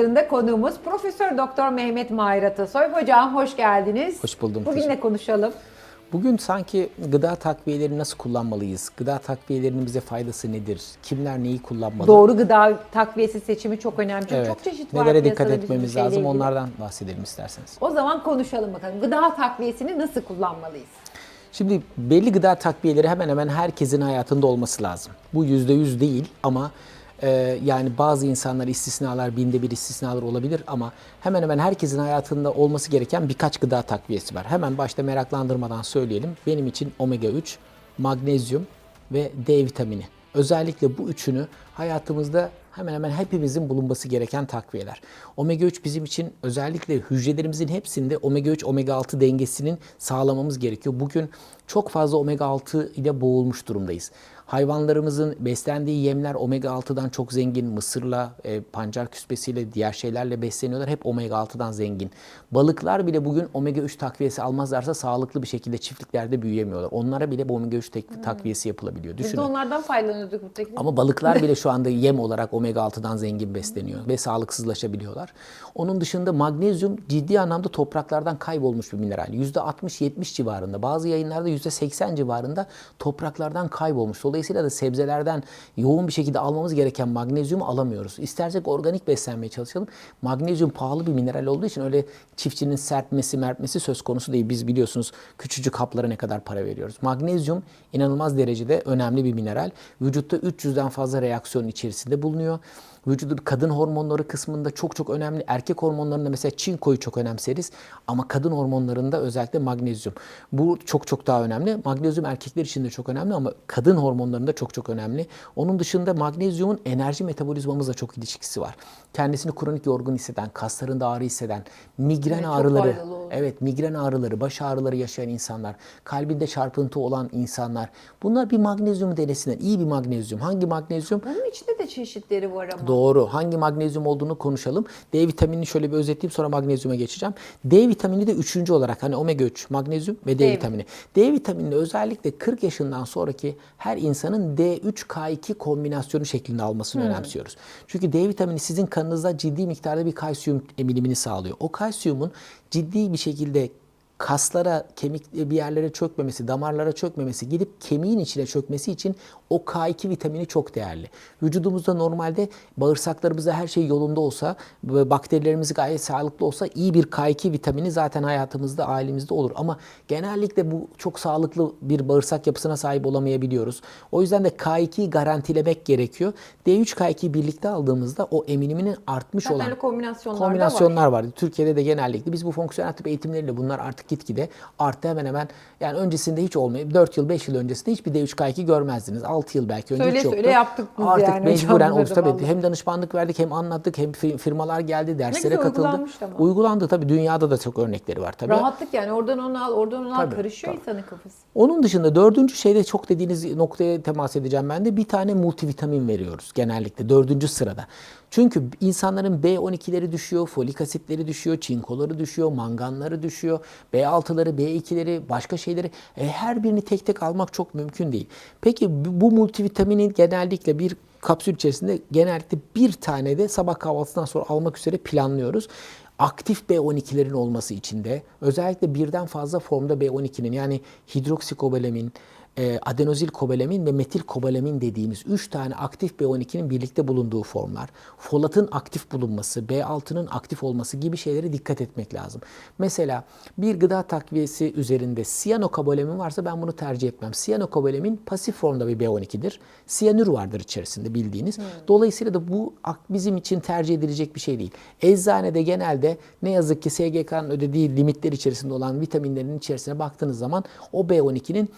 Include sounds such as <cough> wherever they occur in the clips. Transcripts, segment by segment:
yayınlarında konuğumuz Profesör Doktor Mehmet Mahir Atasoy. Hocam hoş geldiniz. Hoş buldum, Bugün teşekkür- ne konuşalım? Bugün sanki gıda takviyeleri nasıl kullanmalıyız? Gıda takviyelerinin bize faydası nedir? Kimler neyi kullanmalı? Doğru gıda takviyesi seçimi çok önemli. Çünkü Evet. çok çeşit var Nelere dikkat etmemiz lazım? ilgili. Onlardan bahsedelim isterseniz. O zaman konuşalım bakalım. Gıda takviyesini nasıl kullanmalıyız? Şimdi belli gıda takviyeleri hemen hemen herkesin hayatında olması lazım. Bu yüzde yüz değil ama e, yani bazı insanlar istisnalar, binde bir istisnalar olabilir ama hemen hemen herkesin hayatında olması gereken birkaç gıda takviyesi var. Hemen başta meraklandırmadan söyleyelim. Benim için omega 3, magnezyum ve D vitamini. Özellikle bu üçünü hayatımızda hemen hemen hepimizin bulunması gereken takviyeler. Omega 3 bizim için özellikle hücrelerimizin hepsinde omega 3 omega 6 dengesinin sağlamamız gerekiyor. Bugün çok fazla omega 6 ile boğulmuş durumdayız. Hayvanlarımızın beslendiği yemler omega 6'dan çok zengin. Mısırla, e, pancar küspesiyle, diğer şeylerle besleniyorlar. Hep omega 6'dan zengin. Balıklar bile bugün omega 3 takviyesi almazlarsa sağlıklı bir şekilde çiftliklerde büyüyemiyorlar. Onlara bile bu omega 3 tek- takviyesi yapılabiliyor. Biz de Düşünün. onlardan faydalanıyorduk mutlaka. Ama balıklar bile <laughs> şu anda yem olarak omega 6'dan zengin besleniyor ve sağlıksızlaşabiliyorlar. Onun dışında magnezyum ciddi anlamda topraklardan kaybolmuş bir mineral. %60-70 civarında bazı yayınlarda %80 civarında topraklardan kaybolmuş. Dolayısıyla da sebzelerden yoğun bir şekilde almamız gereken magnezyumu alamıyoruz. İstersek organik beslenmeye çalışalım. Magnezyum pahalı bir mineral olduğu için öyle çiftçinin serpmesi mertmesi söz konusu değil. Biz biliyorsunuz küçücük haplara ne kadar para veriyoruz. Magnezyum inanılmaz derecede önemli bir mineral. Vücutta 300'den fazla reaksiyonun içerisinde bulunuyor. Vücudun kadın hormonları kısmında çok çok önemli. Erkek hormonlarında mesela çinkoyu çok önemseriz ama kadın hormonlarında özellikle magnezyum. Bu çok çok daha önemli. Magnezyum erkekler için de çok önemli ama kadın hormonlarında çok çok önemli. Onun dışında magnezyumun enerji metabolizmamızla çok ilişkisi var. Kendisini kronik yorgun hisseden, kaslarında ağrı hisseden, migren Evet, ağrıları. Evet migren ağrıları, baş ağrıları yaşayan insanlar, kalbinde çarpıntı olan insanlar. Bunlar bir magnezyum denesinler. İyi bir magnezyum. Hangi magnezyum? Bunun içinde de çeşitleri var ama. Doğru. Hangi magnezyum olduğunu konuşalım. D vitaminini şöyle bir özetleyeyim sonra magnezyuma geçeceğim. D vitamini de üçüncü olarak hani omega 3, magnezyum ve D, D vitamini. D vitaminini özellikle 40 yaşından sonraki her insanın D3K2 kombinasyonu şeklinde almasını önemsiyoruz. Çünkü D vitamini sizin kanınızda ciddi miktarda bir kalsiyum emilimini sağlıyor. O kalsiyumun ciddi bir şekilde kaslara, kemik bir yerlere çökmemesi, damarlara çökmemesi, gidip kemiğin içine çökmesi için o K2 vitamini çok değerli. Vücudumuzda normalde bağırsaklarımızda her şey yolunda olsa, bakterilerimiz gayet sağlıklı olsa iyi bir K2 vitamini zaten hayatımızda, ailemizde olur. Ama genellikle bu çok sağlıklı bir bağırsak yapısına sahip olamayabiliyoruz. O yüzden de K2'yi garantilemek gerekiyor. D3 K2'yi birlikte aldığımızda o eminiminin artmış Zaten olan kombinasyonlar var. kombinasyonlar var. Türkiye'de de genellikle biz bu fonksiyonel tıp eğitimleriyle bunlar artık gitgide arttı hemen hemen. Yani öncesinde hiç olmayıp 4 yıl 5 yıl öncesinde hiçbir D3K2 görmezdiniz. 6 yıl belki önce Söyle hiç yoktu. söyle yaptık biz Artık yani mecburen oldu. Tabii vallahi. hem danışmanlık verdik hem anlattık hem fi- firmalar geldi derslere güzel katıldı. ama. Uygulandı tabii dünyada da çok örnekleri var tabii. Rahatlık yani oradan onu al, oradan onu al Tabii, karışıyor tabii. insanın kafası. Onun dışında dördüncü şeyde çok dediğiniz noktaya temas edeceğim ben de bir tane multivitamin veriyoruz genellikle dördüncü sırada. Çünkü insanların B12'leri düşüyor, folik asitleri düşüyor, çinkoları düşüyor, manganları düşüyor, B6'ları, B2'leri, başka şeyleri e, her birini tek tek almak çok mümkün değil. Peki bu bu multivitaminin genellikle bir kapsül içerisinde genellikle bir tane de sabah kahvaltısından sonra almak üzere planlıyoruz. Aktif B12'lerin olması için de özellikle birden fazla formda B12'nin yani hidroksikobalamin, e, adenozil kobalamin ve metil kobalamin dediğimiz 3 tane aktif B12'nin birlikte bulunduğu formlar, folatın aktif bulunması, B6'nın aktif olması gibi şeylere dikkat etmek lazım. Mesela bir gıda takviyesi üzerinde siyanokobalamin varsa ben bunu tercih etmem. Siyanokobalamin pasif formda bir B12'dir. Siyanür vardır içerisinde bildiğiniz. Dolayısıyla da bu bizim için tercih edilecek bir şey değil. Eczanede genelde ne yazık ki SGK'nın ödediği limitler içerisinde olan vitaminlerin içerisine baktığınız zaman o B12'nin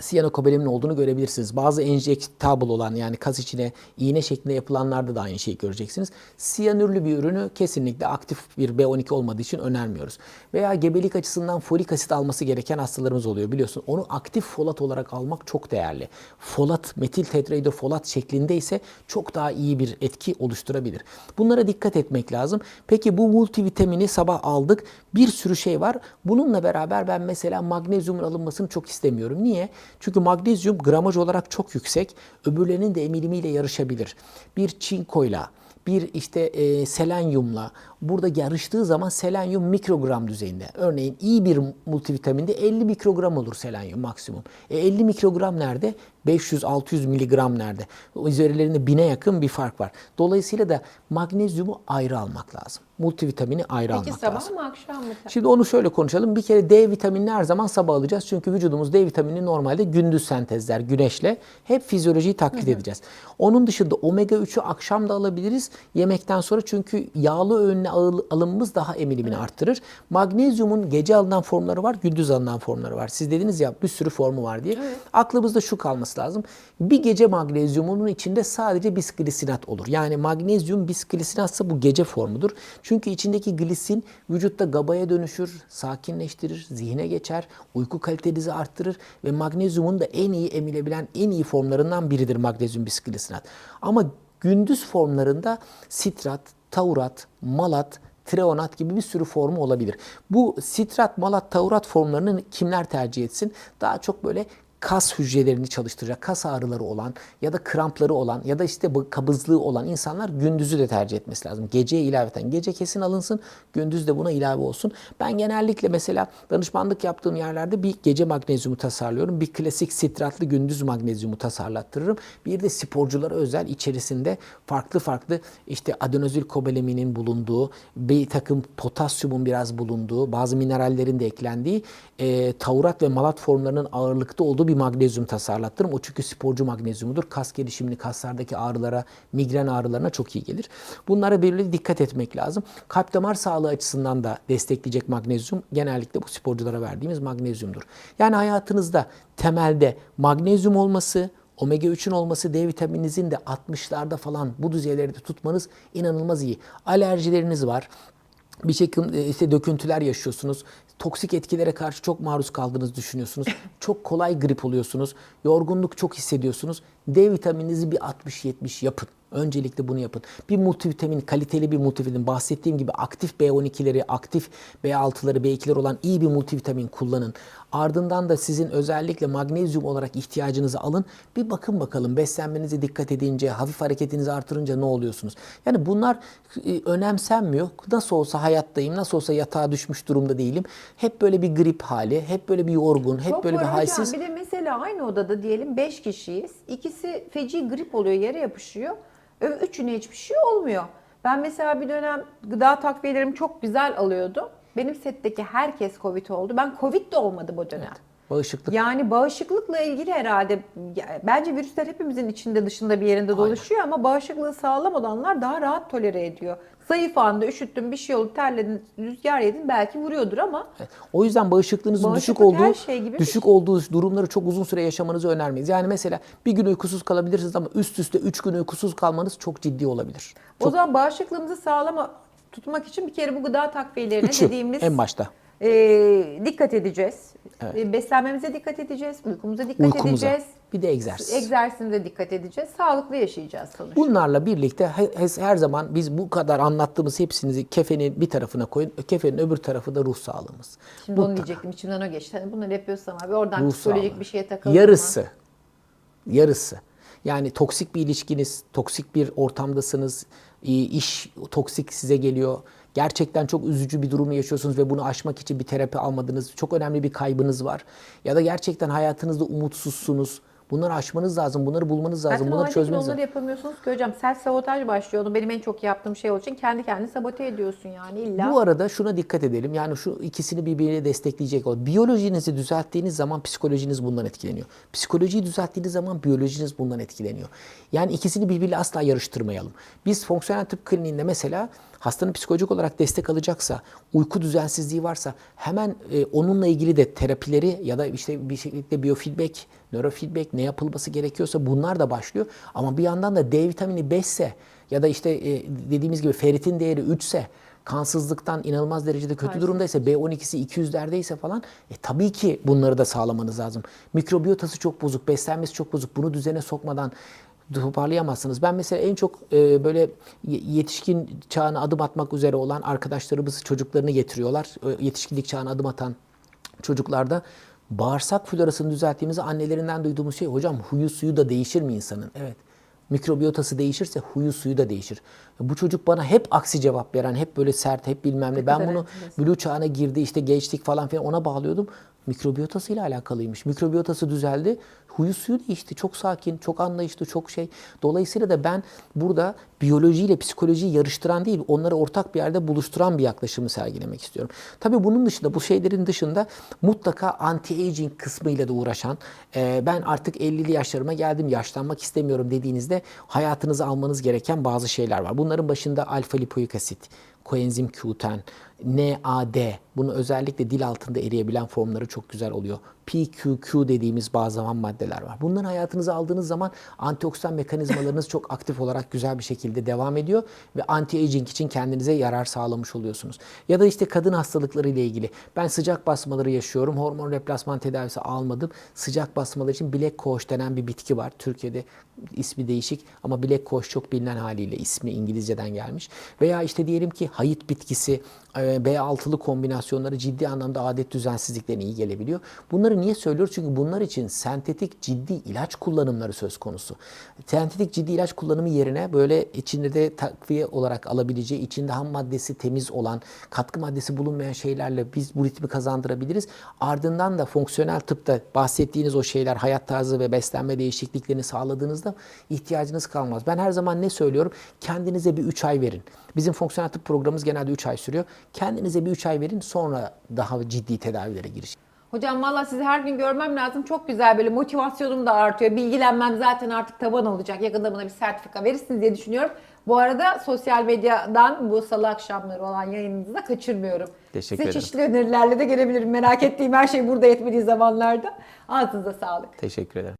siyanokobalamin olduğunu görebilirsiniz. Bazı enjektable olan yani kas içine iğne şeklinde yapılanlarda da aynı şeyi göreceksiniz. Siyanürlü bir ürünü kesinlikle aktif bir B12 olmadığı için önermiyoruz. Veya gebelik açısından folik asit alması gereken hastalarımız oluyor biliyorsun. Onu aktif folat olarak almak çok değerli. Folat, metil tetrahidrofolat şeklinde ise çok daha iyi bir etki oluşturabilir. Bunlara dikkat etmek lazım. Peki bu multivitamini sabah aldık. Bir sürü şey var. Bununla beraber ben mesela magnezyumun alınmasını çok istemiyorum. Niye? Çünkü magnezyum gramaj olarak çok yüksek. Öbürlerinin de emilimiyle yarışabilir. Bir çinkoyla, bir işte e, selenyumla burada yarıştığı zaman selenyum mikrogram düzeyinde. Örneğin iyi bir multivitaminde 50 mikrogram olur selenyum maksimum. E 50 mikrogram nerede? 500-600 miligram nerede? Üzerlerinde bine yakın bir fark var. Dolayısıyla da magnezyumu ayrı almak lazım. Multivitamini ayrı Peki almak sabah lazım. mı akşam mı? Şimdi onu şöyle konuşalım. Bir kere D vitaminini her zaman sabah alacağız. Çünkü vücudumuz D vitaminini normalde gündüz sentezler, güneşle. Hep fizyolojiyi taklit edeceğiz. Onun dışında omega 3'ü akşam da alabiliriz yemekten sonra. Çünkü yağlı öğünle alımımız daha emilimini arttırır. Magnezyumun gece alınan formları var, gündüz alınan formları var. Siz dediniz ya bir sürü formu var diye. Aklımızda şu kalması lazım. Bir gece magnezyumunun içinde sadece bisglisinat olur. Yani magnezyum bisglisinatsa bu gece formudur. Çünkü içindeki glisin vücutta GABA'ya dönüşür, sakinleştirir, zihne geçer, uyku kalitenizi arttırır ve magnezyumun da en iyi emilebilen en iyi formlarından biridir magnezyum bisglisinat. Ama gündüz formlarında sitrat, taurat, malat, treonat gibi bir sürü formu olabilir. Bu sitrat, malat, taurat formlarını kimler tercih etsin? Daha çok böyle kas hücrelerini çalıştıracak, kas ağrıları olan ya da krampları olan ya da işte kabızlığı olan insanlar gündüzü de tercih etmesi lazım. Geceye ilaveten. Gece kesin alınsın, gündüz de buna ilave olsun. Ben genellikle mesela danışmanlık yaptığım yerlerde bir gece magnezyumu tasarlıyorum. Bir klasik sitratlı gündüz magnezyumu tasarlattırırım. Bir de sporculara özel içerisinde farklı farklı işte adenozil kobalaminin bulunduğu, bir takım potasyumun biraz bulunduğu, bazı minerallerin de eklendiği e, taurat ve malat formlarının ağırlıkta olduğu bir magnezyum tasarlattırırım. O çünkü sporcu magnezyumudur. Kas gelişimini, kaslardaki ağrılara, migren ağrılarına çok iyi gelir. Bunlara belirli dikkat etmek lazım. Kalp damar sağlığı açısından da destekleyecek magnezyum genellikle bu sporculara verdiğimiz magnezyumdur. Yani hayatınızda temelde magnezyum olması, Omega 3'ün olması D vitamininizin de 60'larda falan bu düzeylerde tutmanız inanılmaz iyi. Alerjileriniz var. Bir şekilde e, işte döküntüler yaşıyorsunuz. Toksik etkilere karşı çok maruz kaldığınızı düşünüyorsunuz. <laughs> Çok kolay grip oluyorsunuz. Yorgunluk çok hissediyorsunuz. D vitamininizi bir 60-70 yapın. Öncelikle bunu yapın. Bir multivitamin, kaliteli bir multivitamin, bahsettiğim gibi aktif B12'leri, aktif B6'ları, B2'leri olan iyi bir multivitamin kullanın. Ardından da sizin özellikle magnezyum olarak ihtiyacınızı alın. Bir bakın bakalım beslenmenize dikkat edince, hafif hareketinizi artırınca ne oluyorsunuz? Yani bunlar e, önemsenmiyor. Nasıl olsa hayattayım, nasıl olsa yatağa düşmüş durumda değilim. Hep böyle bir grip hali, hep böyle bir yorgun, hep Çok böyle bir hocam. halsiz. Bir de mesela aynı odada diyelim 5 kişiyiz. İkisi feci grip oluyor, yere yapışıyor. Üçüne hiçbir şey olmuyor. Ben mesela bir dönem gıda takviyelerimi çok güzel alıyordum. Benim setteki herkes Covid oldu. Ben Covid de olmadı bu dönem. Bağışıklık Yani bağışıklıkla ilgili herhalde bence virüsler hepimizin içinde dışında bir yerinde dolaşıyor ama bağışıklığı sağlam olanlar daha rahat tolere ediyor. Zayıf anda üşüttün bir şey oldu terledin rüzgar yedin belki vuruyordur ama O yüzden bağışıklığınızın düşük Bağışıklık her olduğu şey gibi düşük olduğu durumları çok uzun süre yaşamanızı önermeyiz. Yani mesela bir gün uykusuz kalabilirsiniz ama üst üste 3 gün uykusuz kalmanız çok ciddi olabilir. o zaman bağışıklığımızı sağlama tutmak için bir kere bu gıda takviyelerine Üçü dediğimiz en başta. e, dikkat edeceğiz. E, beslenmemize dikkat edeceğiz, uykumuza dikkat Uykumuza. edeceğiz. Bir de egzersiz. Egzersizimize dikkat edeceğiz. Sağlıklı yaşayacağız sonuçta. Bunlarla birlikte he- he- her zaman biz bu kadar anlattığımız hepsinizi kefenin bir tarafına koyun. Kefenin öbür tarafı da ruh sağlığımız. Şimdi onu Mutlaka. diyecektim. İçimden o geçti. Hani bunları yapıyorsam abi oradan Ruh psikolojik sağlığı. bir şeye takıldım Yarısı. Yarısı. Yani toksik bir ilişkiniz, toksik bir ortamdasınız, iş toksik size geliyor. Gerçekten çok üzücü bir durumu yaşıyorsunuz ve bunu aşmak için bir terapi almadınız. Çok önemli bir kaybınız var. Ya da gerçekten hayatınızda umutsuzsunuz. Bunları aşmanız lazım, bunları bulmanız lazım, Zaten o bunları çözmeniz onları lazım. yapamıyorsunuz ki hocam. Self sabotaj başlıyor. Benim en çok yaptığım şey olduğu için kendi kendini sabote ediyorsun yani illa. Bu arada şuna dikkat edelim. Yani şu ikisini birbirine destekleyecek ol. Biyolojinizi düzelttiğiniz zaman psikolojiniz bundan etkileniyor. Psikolojiyi düzelttiğiniz zaman biyolojiniz bundan etkileniyor. Yani ikisini birbiriyle asla yarıştırmayalım. Biz fonksiyonel tıp kliniğinde mesela hastanın psikolojik olarak destek alacaksa, uyku düzensizliği varsa hemen e, onunla ilgili de terapileri ya da işte bir şekilde biyofeedback, nörofeedback ne yapılması gerekiyorsa bunlar da başlıyor. Ama bir yandan da D vitamini 5 ise ya da işte e, dediğimiz gibi ferritin değeri 3 ise kansızlıktan inanılmaz derecede kötü Karşı. durumdaysa B12'si 200'lerdeyse falan e, tabii ki bunları da sağlamanız lazım. Mikrobiyotası çok bozuk, beslenmesi çok bozuk. Bunu düzene sokmadan toparlayamazsınız. Ben mesela en çok e, böyle ye- yetişkin çağına adım atmak üzere olan arkadaşlarımız çocuklarını getiriyorlar. E, yetişkinlik çağına adım atan çocuklarda bağırsak florasını düzelttiğimizde annelerinden duyduğumuz şey hocam huyu suyu da değişir mi insanın? Evet. Mikrobiyotası değişirse huyu suyu da değişir. Bu çocuk bana hep aksi cevap veren, hep böyle sert, hep bilmem ne. Ben bunu enteresan. blue çağına girdi, işte gençlik falan filan ona bağlıyordum. Mikrobiyotasıyla alakalıymış. Mikrobiyotası düzeldi. Huyu suyu değişti. Çok sakin, çok anlayışlı, çok şey. Dolayısıyla da ben burada biyolojiyle psikolojiyi yarıştıran değil, onları ortak bir yerde buluşturan bir yaklaşımı sergilemek istiyorum. Tabii bunun dışında, bu şeylerin dışında mutlaka anti-aging kısmıyla da uğraşan, e, ben artık 50'li yaşlarıma geldim, yaşlanmak istemiyorum dediğinizde hayatınıza almanız gereken bazı şeyler var. Bunların başında alfa lipoik asit, koenzim Q10, NAD, bunu özellikle dil altında eriyebilen formları çok güzel oluyor. PQQ dediğimiz bazı ham maddeler var. Bunları hayatınıza aldığınız zaman antioksidan mekanizmalarınız çok aktif olarak güzel bir şekilde devam ediyor ve anti-aging için kendinize yarar sağlamış oluyorsunuz. Ya da işte kadın hastalıkları ile ilgili. Ben sıcak basmaları yaşıyorum. Hormon replasman tedavisi almadım. Sıcak basmalar için bilek koğuş denen bir bitki var. Türkiye'de ismi değişik ama bilek koğuş çok bilinen haliyle ismi İngilizceden gelmiş. Veya işte diyelim ki hayıt bitkisi, B6'lı kombinasyonları ciddi anlamda adet düzensizliklerine iyi gelebiliyor. Bunları niye söylüyoruz? Çünkü bunlar için sentetik ciddi ilaç kullanımları söz konusu. Sentetik ciddi ilaç kullanımı yerine böyle içinde de takviye olarak alabileceği, içinde ham maddesi temiz olan, katkı maddesi bulunmayan şeylerle biz bu ritmi kazandırabiliriz. Ardından da fonksiyonel tıpta bahsettiğiniz o şeyler, hayat tarzı ve beslenme değişikliklerini sağladığınızda ihtiyacınız kalmaz. Ben her zaman ne söylüyorum? Kendinize bir 3 ay verin. Bizim fonksiyonel tıp programımız genelde 3 ay sürüyor. Kendinize bir 3 ay verin sonra daha ciddi tedavilere giriş. Hocam valla sizi her gün görmem lazım. Çok güzel böyle motivasyonum da artıyor. Bilgilenmem zaten artık tavan olacak. Yakında bana bir sertifika verirsiniz diye düşünüyorum. Bu arada sosyal medyadan bu salı akşamları olan yayınınızı da kaçırmıyorum. Teşekkür Size ederim. çeşitli önerilerle de gelebilirim. Merak ettiğim her şey burada yetmediği zamanlarda. Ağzınıza sağlık. Teşekkür ederim.